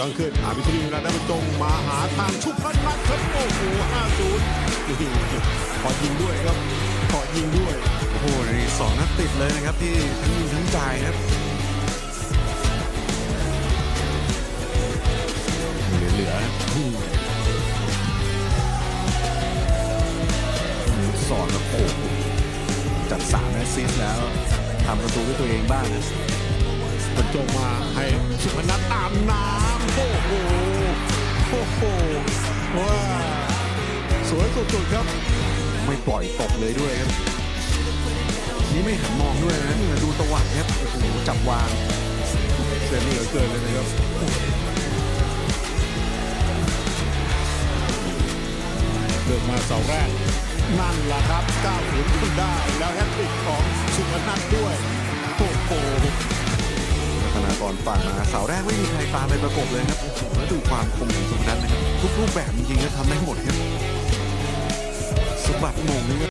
ต้องขึ้นหาพิทรีแล้วได้บรรจงมาหาทางชุบพันนัดครับโอ้โห50นี่ขอยิงด้วยครับขอยิงด้วย โอ้โหนี่สองนัดติดเลยนะครับที่ทั้งยิงทั้งจ่ายครับเหลือๆครับอืมสอนแล้วโอ้โหจัดสามแอสซิสต์แล้วทำประตูด้วยตัวเองบ้างนะบรรจงมาให้สุพนัทตามน้ำ สวยสุดๆครับ ไม่ปล่อยตกเลยด้วยครับ นี่ไม่หันมองด้วยนะดูตะวัดครับโอ้โหจับวางเสียเหลือเกินเลยนะครับเดินมาเสาแรกนั่นแหละครับก้าวถึงขึ้นได้ แล้วแฮตติกของสุพนัทด้วยโอ้โหธนากรปั่นมาเสาแรกไม่มีใครตามไปประกบเลยครับโอ้โหแล้วดูความคมของสุพนัทนะครับทุกรูปแบบจริงๆก็ทำได้หมดครับสะ บัดโมงนี่